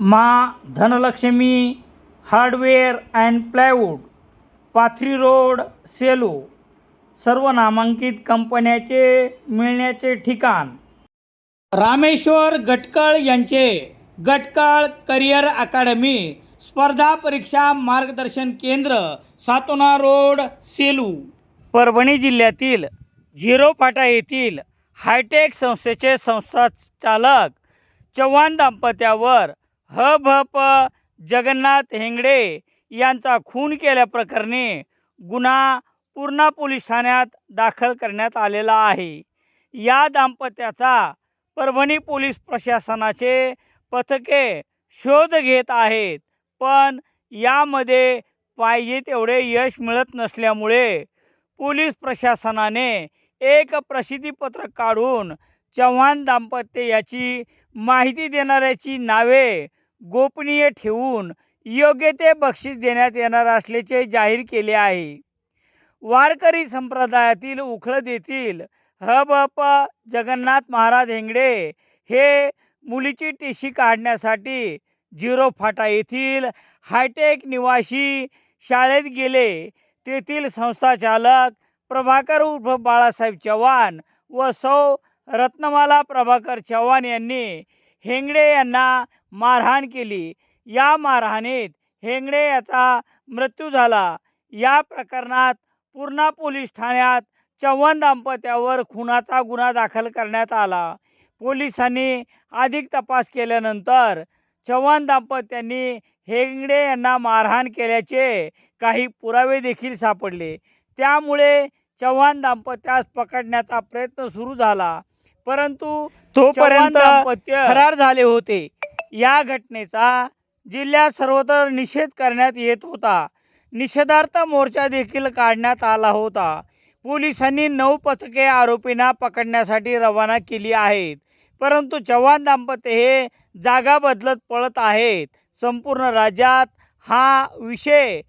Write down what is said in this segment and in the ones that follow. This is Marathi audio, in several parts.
मा Dhanalakshmi hardware and plywood Pathri road Selu सर्व नामांकित कंपन्याचे मिळण्याचे ठिकाण. रामेश्वर गटकळ यांचे गटकळ करिअर अकादमी स्पर्धा परीक्षा मार्गदर्शन केंद्र सातोना रोड सेलू. परभणी जिल्ह्यातील झिरो फाटा येथील हायटेक संस्थेचे संस्थाचालक चव्हाण दाम्पत्यावर ह भ प जगन्नाथ हेंगडे यांचा खून केल्याप्रकरणी गुन्हा पूर्णा पोलीस ठाण्यात दाखल करण्यात आलेला आहे. या दाम्पत्याचा परभणी पोलीस प्रशासनाचे पथके शोध घेत आहेत पण यामध्ये पाहिजे तेवढे यश मिळत नसल्यामुळे पोलीस प्रशासनाने एक प्रसिद्धीपत्रक काढून चव्हाण दाम्पत्य याची माहिती देणाऱ्याची नावे गोपनीय ठेवून योग्य ते बक्षीस देण्यात येणार असल्याचे जाहीर केले आहे. वारकरी संप्रदायातील उखळद येथील ह ब प जगन्नाथ महाराज हेंगडे हे मुलीची टीशी काढण्यासाठी झिरो फाटा येथील हायटेक निवासी शाळेत गेले. तेथील संस्थाचालक प्रभाकर उर्फ बाळासाहेब चव्हाण व सौ रत्नमाला प्रभाकर चव्हाण यांनी हेंगडे यांना मारहाण केली. या मारहाणीत हेंगडे याचा मृत्यू झाला. या प्रकरणात पूर्णा पोलीस ठाण्यात चव्हाण दाम्पत्यावर खुनाचा गुन्हा दाखल करण्यात आला. पोलिसांनी अधिक तपास केल्यानंतर चव्हाण दाम्पत्यांनी हेंगडे यांना मारहाण केल्याचे काही पुरावे देखील सापडले. त्यामुळे चव्हाण दाम्पत्यास पकडण्याचा प्रयत्न सुरू झाला. परंतु तोपर्यंत फरार झाले होते. या घटनेचा जिल्ह्यात सर्वत्र निषेध करण्यात येत होता. निषेधार्थ मोर्चा देखील काढण्यात आला होता. पोलिसांनी नऊ पथके आरोपींना पकडण्यासाठी रवाना केली आहेत. परंतु चव्हाण दाम्पत्य हे जागा बदलत पळत आहेत. संपूर्ण राज्यात हा विषय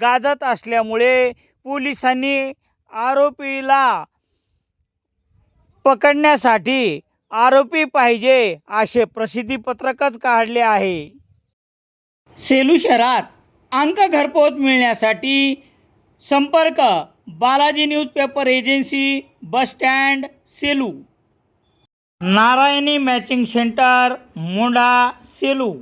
गाजत असल्यामुळे पोलिसांनी आरोपीला पकडण्यासाठी आरोपी पाहिजे असे प्रसिद्धीपत्रकच काढले आहे. सेलू शहरात अंक घरपोच मिळण्यासाठी संपर्क Balaji newspaper agency bus stand Selu. Narayani matching centre Monda Selu.